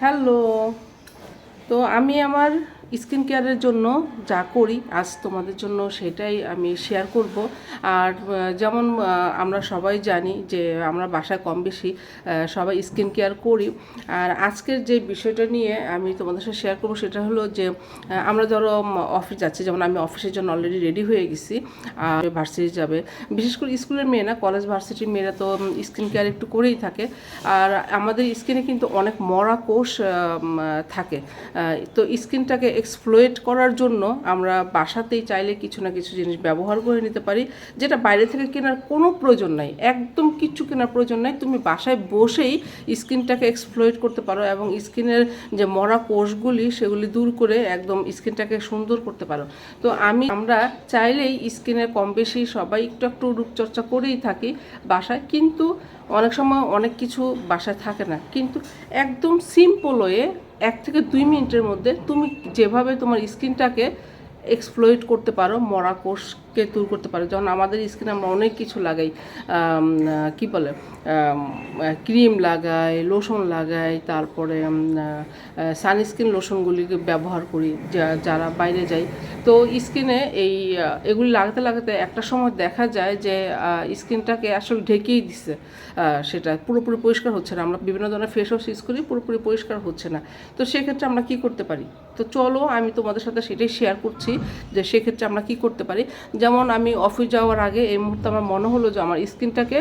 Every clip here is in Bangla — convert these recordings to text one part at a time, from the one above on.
হ্যালো তো আমি আমার স্কিন কেয়ারের জন্য যা করি, আজ তোমাদের জন্য সেটাই আমি শেয়ার করব। আর যেমন আমরা সবাই জানি যে আমরা বাসায় কম বেশি সবাই স্কিন কেয়ার করি। আর আজকের যে বিষয়টা নিয়ে আমি তোমাদের সাথে শেয়ার করব সেটা হলো যে আমরা ধরো অফিস যাচ্ছি, যেমন আমি অফিসের জন্য অলরেডি রেডি হয়ে গেছি, আর ভার্সিটি যাবে। বিশেষ করে স্কুলের মেয়ে না কলেজ ভার্সিটির মেয়েরা তো স্কিন কেয়ার একটু করেই থাকে। আর আমাদের স্কিনে কিন্তু অনেক মরা কোষ থাকে। তো স্কিনটাকে এক্সপ্লোয়েট করার জন্য আমরা বাসাতেই চাইলে কিছু না কিছু জিনিস ব্যবহার করে নিতে পারি, যেটা বাইরে থেকে কেনার কোনো প্রয়োজন নাই। একদম কিচ্ছু কেনার প্রয়োজন নাই। তুমি বাসায় বসেই স্কিনটাকে এক্সপ্লোয়েট করতে পারো এবং স্কিনের যে মরা কোষগুলি, সেগুলি দূর করে একদম স্কিনটাকে সুন্দর করতে পারো। তো আমি, আমরা চাইলেই স্কিনের কম বেশি সবাই একটু একটু রূপচর্চা করেই থাকি বাসায়, কিন্তু অনেক সময় অনেক কিছু বাসায় থাকে না। কিন্তু একদম সিম্পল ওয়ে এক থেকে দুই মিনিটের মধ্যে তুমি যেভাবে তোমার স্কিনটাকে এক্সপ্লোয়েট করতে পারো মরা কোষকে দূর করতে পারো। যেমন আমাদের স্কিনে আমরা অনেক কিছু লাগাই কি বলে ক্রিম লাগাই লোশন লাগাই, তারপরে সানস্ক্রিন লোশনগুলিকে ব্যবহার করি যারা বাইরে যাই। তো স্কিনে এই এগুলি লাগাতে লাগাতে একটা সময় দেখা যায় যে স্কিনটাকে আসলে ঢেকেই দিচ্ছে সেটা পুরোপুরি পরিষ্কার হচ্ছে না। আমরা বিভিন্ন ধরনের ফেস ওয়াশ ইউজ করি, পুরোপুরি পরিষ্কার হচ্ছে না। তো সেক্ষেত্রে আমরা কি করতে পারি? তো চলো আমি তোমাদের সাথে সেটাই শেয়ার করছি যে সেক্ষেত্রে আমরা কি করতে পারি? যেমন আমি অফিস যাওয়ার আগে এই মুহূর্তে আমার মনে হলো যে আমার স্কিনটাকে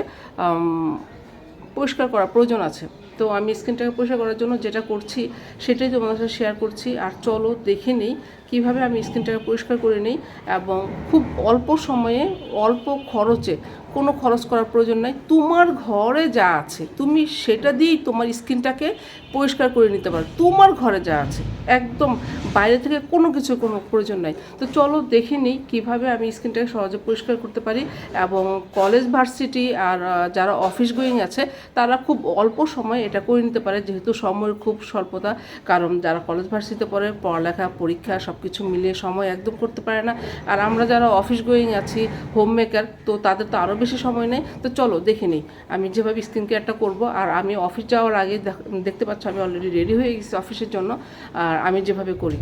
পরিষ্কার করা প্রয়োজন আছে। তো আমি স্কিনটাকে পরিষ্কার করার জন্য যেটা করছি সেটাই তোমাদের সাথে শেয়ার করছি। আর চলো দেখে নিই কীভাবে আমি স্কিনটাকে পরিষ্কার করে নিই এবং খুব অল্প সময়ে, অল্প খরচে, কোনো খরচ করার প্রয়োজন নাই। তোমার ঘরে যা আছে, তুমি সেটা দিয়েই তোমার স্কিনটাকে পরিষ্কার করে নিতে পারো। তোমার ঘরে যা আছে, একদম বাইরে থেকে কোনো কিছু কোনো প্রয়োজন নাই। তো চলো দেখে নিই কীভাবে আমি স্কিনটাকে সহজে পরিষ্কার করতে পারি এবং কলেজ ভার্সিটি আর যারা অফিস গোয়িং আছে, তারা খুব অল্প সময়ে এটা করে নিতে পারে। যেহেতু সময়ের খুব স্বল্পতা, কারণ যারা কলেজ ভার্সিটিতে পড়ে, পড়ালেখা, পরীক্ষা সব কিছু মিলিয়ে সময় একদম করতে পারে না। আর আমরা যারা অফিস গোয়িং আছি হোম মেকার তো তাদের তো আরও বেশি সময় নেই। তো চলো, দেখে নিই। আমি যেভাবে স্কিন কেয়ারটা করব, আর আমি অফিস যাওয়ার আগে দেখ- দেখতে পাচ্ছ আমি অলরেডি রেডি হয়ে গেছি অফিসের জন্য, আর আমি যেভাবে করি।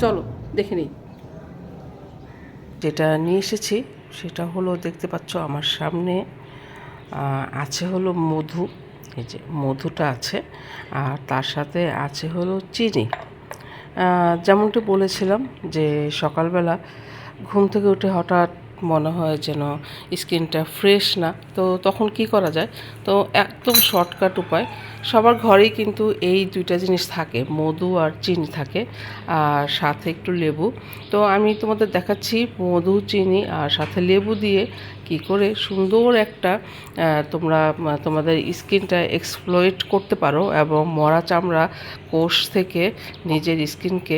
চলো, দেখে নিই। যেটা নিয়ে এসেছি, সেটা হলো দেখতে পাচ্ছ আমার সামনে আছে হলো মধু। এই যে মধুটা আছে, আর তার সাথে আছে হলো চিনি। যেমনটি বলেছিলাম যে সকালবেলা ঘুম থেকে উঠে হঠাৎ মনে হয় যেন স্কিনটা ফ্রেশ না। তো তখন কি করা যায়? তো একদম শর্টকাট উপায় সবার ঘরেই কিন্তু এই দুইটা জিনিস থাকে, মধু আর চিনি থাকে, আর সাথে একটু লেবু। তো আমি তোমাদের দেখাচ্ছি মধু, চিনি আর সাথে লেবু দিয়ে কি করে সুন্দর একটা তোমরা তোমাদের স্কিনটা এক্সপ্লয়েট করতে পারো এবং মরা চামড়া কোষ থেকে নিজের স্কিনকে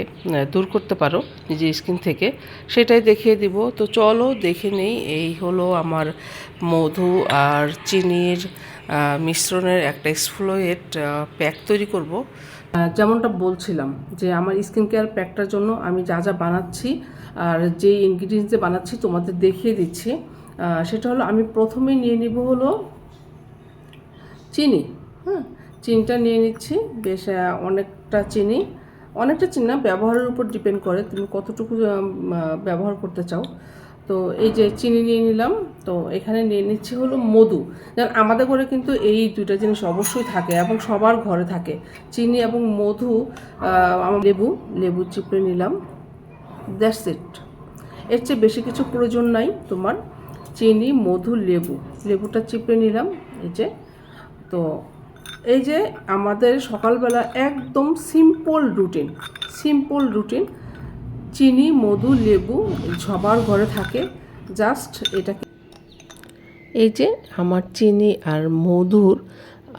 দূর করতে পারো, নিজের স্কিন থেকে। সেটাই দেখিয়ে দিব। তো চলো দেখে নেই, এই হলো আমার মধু আর চিনির মিশ্রণের একটা এক্সফ্লোয়েট প্যাক তৈরি করব। যেমনটা বলছিলাম যে আমার স্কিন কেয়ার প্যাকটার জন্য আমি যা যা বানাচ্ছি আর যে ইনগ্রিডিয়েন্টস দিয়ে বানাচ্ছি তোমাদের দেখিয়ে দিচ্ছি। সেটা হলো আমি প্রথমেই নিয়ে নিব হলো চিনি। হ্যাঁ চিনিটা নিয়ে নিচ্ছি। বেশ অনেকটা চিনি। অনেকটা চিনি না, ব্যবহারের উপর ডিপেন্ড করে তুমি কতটুকু ব্যবহার করতে চাও। তো এই যে চিনি নিয়ে নিলাম, তো এখানে নিয়ে নিচ্ছি হলো মধু। যেমন আমাদের ঘরে কিন্তু এই দুইটা জিনিস অবশ্যই থাকে এবং সবার ঘরে থাকে। চিনি এবং মধু আমার লেবু লেবু চিপড়ে নিলাম। দ্যাটস ইট এর চেয়ে বেশি কিছু প্রয়োজন নাই তোমার। চিনি, মধু, লেবু। লেবুটা চিপড়ে নিলাম, এই যে। তো এই যে আমাদের সকালবেলা একদম সিম্পল রুটিন সিম্পল রুটিন চিনি, মধু, লেবু সবার ঘরে থাকে। জাস্ট এটাকে এই যে আমার চিনি আর মধুর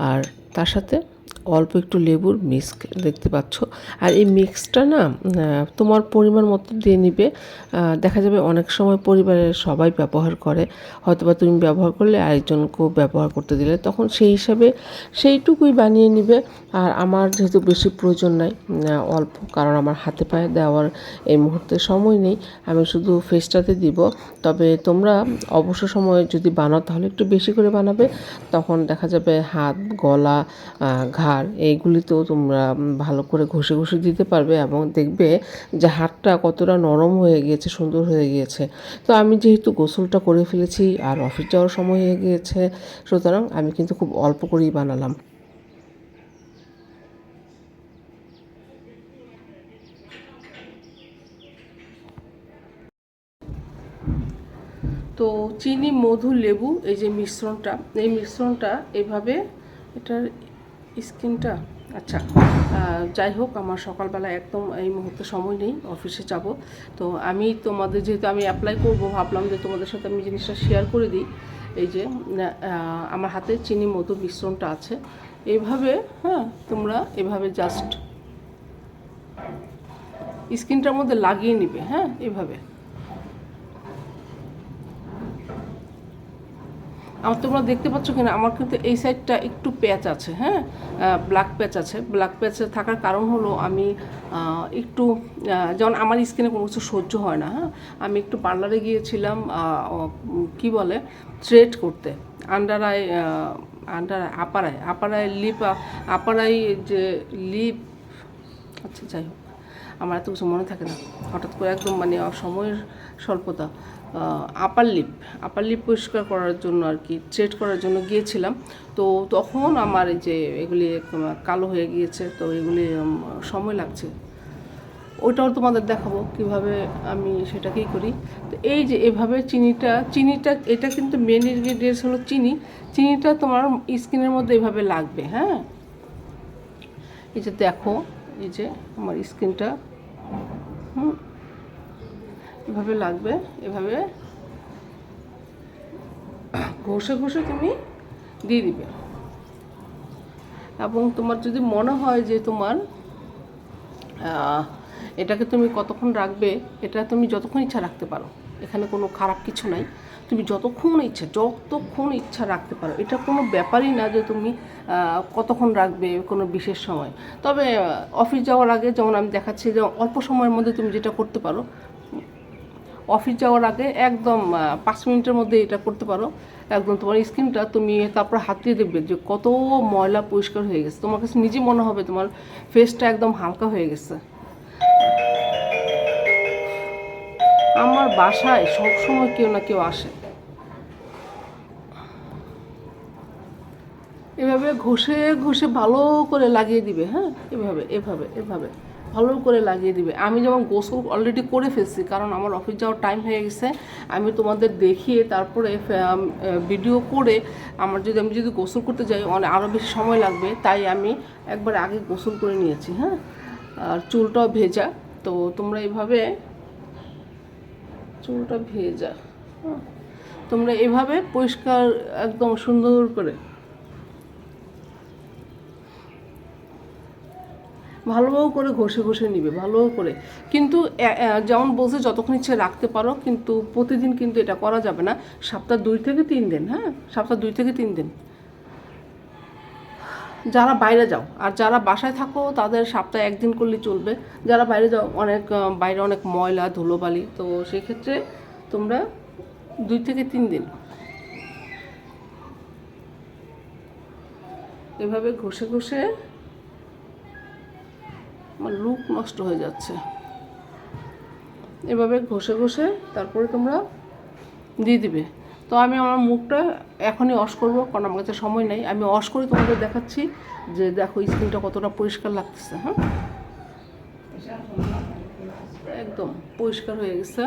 আর তার সাথে অল্প একটু লেবুর মিক্স দেখতে পাচ্ছ। আর এই মিক্সটা না তোমার পরিমাণ মতো দিয়ে নিবে। দেখা যাবে অনেক সময় পরিবারের সবাই ব্যবহার করে। হয়তোবা তুমি ব্যবহার করলে আরেকজনকেও ব্যবহার করতে দিলে। তখন সেই হিসাবে সেইটুকুই বানিয়ে নিবে। আর আমার যেহেতু বেশি প্রয়োজন নাই অল্প কারণ আমার হাতে পায়ে দেওয়ার এই মুহূর্তে সময় নেই আমি শুধু ফেসটাতে দিব। তবে তোমরা অবসর সময়ে যদি বানাও তাহলে একটু বেশি করে বানাবে। তখন দেখা যাবে হাত গলা আহ, হাড় এইগুলিতেও তোমরা ভালো করে ঘষে ঘষে দিতে পারবে এবং দেখবে যে হাড়টা কতটা নরম হয়ে গিয়েছে, সুন্দর হয়ে গিয়েছে। তো আমি যেহেতু গোসলটা করে ফেলেছি আর অফিস যাওয়ার সময় হয়ে গিয়েছে, সুতরাং আমি কিন্তু খুব অল্প করেই বানালাম। তো চিনি, মধু, লেবু, এই যে মিশ্রণটা, এই মিশ্রণটা এভাবে এটার স্কিনটা আচ্ছা যাই হোক, আমার সকালবেলা একদম এই মুহূর্তে সময় নেই, অফিসে যাব। তো আমি তোমাদের যেহেতু আমি অ্যাপ্লাই করব, ভাবলাম যে তোমাদের সাথে আমি জিনিসটা শেয়ার করে দিই। এই যে আমার হাতে চিনি মধু মিশ্রণটা আছে। এভাবে হ্যাঁ তোমরা এভাবে জাস্ট স্কিনটার মধ্যে লাগিয়ে নিবে হ্যাঁ এভাবে। আমার তোমরা দেখতে পাচ্ছ কিনা, আমার কিন্তু এই সাইডটা একটু প্যাচ আছে হ্যাঁ? ব্ল্যাক প্যাচ আছে। ব্ল্যাক প্যাচ থাকার কারণ হলো আমি একটু যেমন আমার স্কিনে কোনো কিছু সহ্য হয় না হ্যাঁ? আমি একটু পার্লারে গিয়েছিলাম কি বলে? থ্রেড করতে। Under eye under upper eye upper eye lip upper eye যে লিপ আচ্ছা যাই হোক। আমার এত কিছু মনে থাকে না। হঠাৎ করে একদম মানে সময়ের স্বল্পতা। আপার লিপ আপার লিপ পরিষ্কার করার জন্য আর কি ট্রেড করার জন্য গিয়েছিলাম। তো তখন আমার এই যে এগুলি কালো হয়ে গিয়েছে, তো এগুলি সময় লাগছে। ওইটাও তোমাদের দেখাবো কীভাবে আমি সেটাকেই করি। তো এই যে এভাবে চিনিটা চিনিটা, এটা কিন্তু মেন ইনগ্রিডিয়েন্টস হলো চিনি। চিনিটা তোমার স্কিনের মধ্যে এভাবে লাগবে হ্যাঁ? এই যে দেখো, এই যে আমার স্কিনটা হুম? এভাবে লাগবে, এভাবে ঘষে ঘষে তুমি দিয়ে দিবে। এবং তোমার যদি মনে হয় যে তোমার এটাকে তুমি কতক্ষণ রাখবে, এটা তুমি যতক্ষণ ইচ্ছা রাখতে পারো। এখানে কোনো খারাপ কিছু নাই। তুমি যতক্ষণ ইচ্ছা যতক্ষণ ইচ্ছা রাখতে পারো। এটা কোনো ব্যাপারই না যে তুমি কতক্ষণ রাখবে কোনো বিশেষ সময়। তবে অফিস যাওয়ার আগে যেমন আমি দেখাচ্ছি যে অল্প সময়ের মধ্যে তুমি যেটা করতে পারো অফিস যাওয়ার আগে একদম পাঁচ মিনিটের মধ্যে এটা করতে পারো। একদম তোমার স্কিনটা তুমি তারপর হাত দিয়ে দেখবে যে কত ময়লা পরিষ্কার হয়ে গেছে। তোমার কাছে নিজে মনে হবে তোমার ফেসটা একদম হালকা হয়ে গেছে। আমার বাসায় সব সময় কেউ না কেউ আসে। এভাবে ঘষে ঘষে ভালো করে লাগিয়ে দিবে হ্যাঁ? এভাবে এভাবে এভাবে। ভালো করে লাগিয়ে দিবে। আমি যেমন গোসল অলরেডি করে ফেলছি, কারণ আমার অফিস যাওয়ার টাইম হয়ে গেছে, আমি তোমাদের দেখিয়ে তারপরে ভিডিও করে আমার যদি, আমি যদি গোসল করতে যাই অনেক আরও বেশি সময় লাগবে, তাই আমি একবার আগে গোসল করে নিয়েছি হ্যাঁ? আর চুলটাও ভেজা, তো তোমরা এইভাবে চুলটা ভেজা হ্যাঁ? তোমরা এভাবে পরিষ্কার, একদম সুন্দর করে ভালোভাবে করে ঘষে ঘষে নিবে ভালো করে। কিন্তু যেমন বলছে, যতক্ষণ ইচ্ছে রাখতে পারো, কিন্তু প্রতিদিন কিন্তু এটা করা যাবে না। সপ্তাহ দুই থেকে তিন দিন হ্যাঁ? সপ্তাহ দুই থেকে তিন দিন। যারা বাইরে যাও, আর যারা বাসায় থাকো, তাদের সপ্তাহে একদিন করলে চলবে। যারা বাইরে যাও, অনেক বাইরে অনেক ময়লা, ধুলোবালি, তো সেক্ষেত্রে তোমরা দুই থেকে তিন দিন এভাবে ঘষে ঘষে আমার লুক নষ্ট হয়ে যাচ্ছে। এভাবে ঘষে ঘষে তারপরে তোমরা দিয়ে দিবে। তো আমি আমার মুখটা এখনই অস করব, কারণ আমার কাছে সময় নেই। আমি অস করে তোমাদের দেখাচ্ছি যে দেখো স্কিনটা কতটা পরিষ্কার লাগতেছে হ্যাঁ? একদম পরিষ্কার হয়ে গেছে।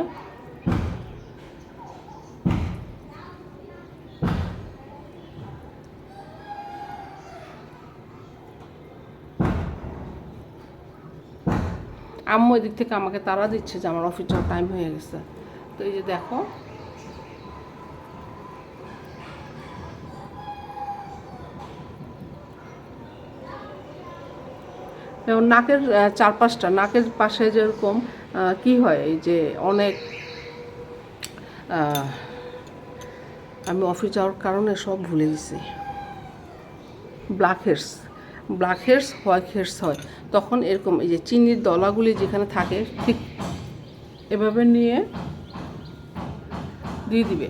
আম্মু এদিক থেকে আমাকে তারা দিচ্ছে যে আমার অফিস যাওয়ার টাইম হয়ে গেছে। তো এই যে দেখো। যেমন নাকের চারপাশটা, নাকের পাশে যেরকম কি হয়, এই যে অনেক আমি অফিস যাওয়ার কারণে সব ভুলে গেছি। Black heads black heads white heads হয়। তখন এরকম এই যে চিনির দলাগুলি যেখানে থাকে, ঠিক এভাবে নিয়ে দিয়ে দিবে।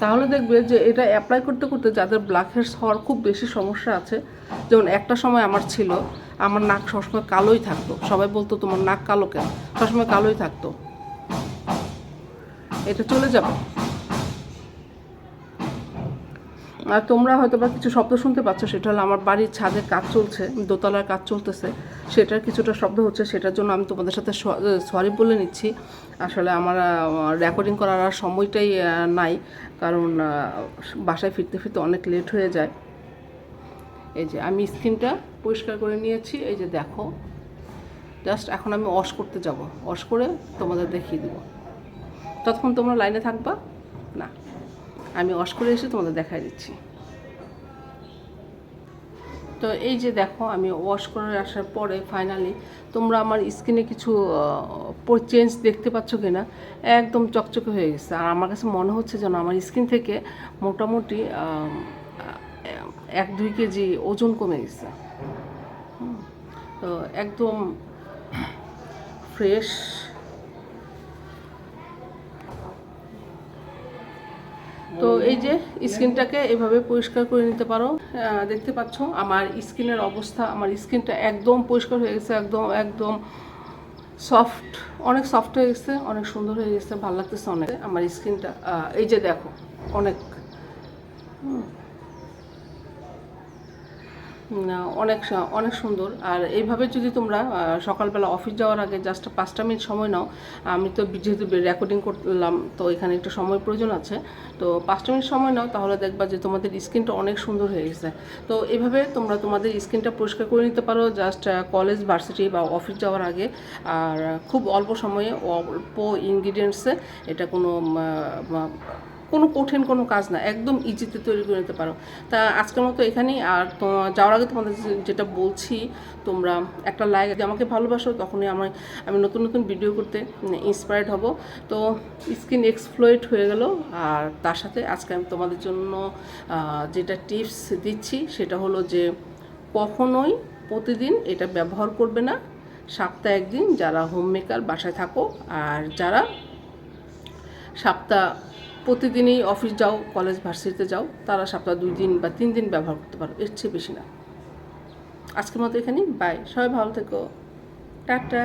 তাহলে দেখবে যে এটা অ্যাপ্লাই করতে করতে যাদের ব্ল্যাক হেডস হওয়ার খুব বেশি সমস্যা আছে, যেমন একটা সময় আমার ছিল, আমার নাক সবসময় কালোই থাকতো। সবাই বলতো, তোমার নাক কালো কেন? সবসময় কালোই থাকতো। এটা চলে যাবে। আর তোমরা হয়তো বা কিছু শব্দ শুনতে পাচ্ছ, সেটা হলো আমার বাড়ির ছাদের কাজ চলছে, দোতলার কাজ চলতেছে। সেটার কিছুটা শব্দ হচ্ছে, সেটার জন্য আমি তোমাদের সাথে সরি বলে নিচ্ছি। আসলে আমার রেকর্ডিং করার আর সময়টাই নাই, কারণ বাসায় ফিরতে ফিরতে অনেক লেট হয়ে যায়। এই যে আমি স্কিনটা পরিষ্কার করে নিয়েছি, এই যে দেখো। জাস্ট এখন আমি ওয়াশ করতে যাব। ওয়াশ করে তোমাদের দেখিয়ে দেবো। ততক্ষণ তোমরা লাইনে থাকবা? না। আমি ওয়াশ করে এসে তোমাদের দেখাই দিচ্ছি। তো এই যে দেখো, আমি ওয়াশ করে আসার পরে ফাইনালি তোমরা আমার স্কিনে কিছু চেঞ্জ দেখতে পাচ্ছ কিনা, একদম চকচকে হয়ে গেছে। আর আমার কাছে মনে হচ্ছে যেন আমার স্কিন থেকে মোটামুটি এক দুই কেজি ওজন কমে গেছে। তো একদম ফ্রেশ তো এই যে স্কিনটাকে এভাবে পরিষ্কার করে নিতে পারো দেখতে পাচ্ছ আমার স্কিনের অবস্থা, আমার স্কিনটা একদম পরিষ্কার হয়ে গেছে, একদম একদম সফট, অনেক সফট হয়ে গেছে, অনেক সুন্দর হয়ে গেছে, ভালো লাগতেছে অনেক আমার স্কিনটা এই যে দেখো, অনেক, হুম। অনেক অনেক সুন্দর। আর এইভাবে যদি তোমরা সকালবেলা অফিস যাওয়ার আগে জাস্ট পাঁচটা মিনিট সময় নাও, আমি তো যেহেতু রেকর্ডিং করলাম, তো এখানে একটু সময় প্রয়োজন আছে, তো পাঁচটা মিনিট সময় নাও, তাহলে দেখবা যে তোমাদের স্কিনটা অনেক সুন্দর হয়ে গেছে। তো এভাবে তোমরা তোমাদের স্কিনটা পরিষ্কার করে নিতে পারো জাস্ট কলেজ ভার্সিটি বা অফিস যাওয়ার আগে। আর খুব অল্প সময়ে অল্প ইনগ্রিডিয়েন্টসে এটা কোনো কোনো কঠিন কোনো কাজ না, একদম ইজিতে তৈরি করে নিতে পারো। তা আজকের মতো এখানেই, আর যাওয়ার আগে তোমাদের যেটা বলছি, তোমরা একটা লাইক আমাকে ভালোবাসো তখনই আমার আমি নতুন নতুন ভিডিও করতে ইন্সপায়ার্ড হব। তো স্কিন এক্সপ্লোয়েট হয়ে গেল, আর তার সাথে আজকে আমি তোমাদের জন্য যেটা টিপস দিচ্ছি, সেটা হলো যে কখনোই প্রতিদিন এটা ব্যবহার করবে না। সপ্তাহে একদিন যারা হোম মেকার বাসায় থাকো, আর যারা সপ্তাহ প্রতিদিনই অফিস যাও কলেজ ভার্সিটিতে যাও, তারা সপ্তাহ দুই দিন বা তিন দিন ব্যবহার করতে পারো, এর চেয়ে বেশি না। আজকের মতো এখানেই বাই সবাই ভালো থেকো। টাটা।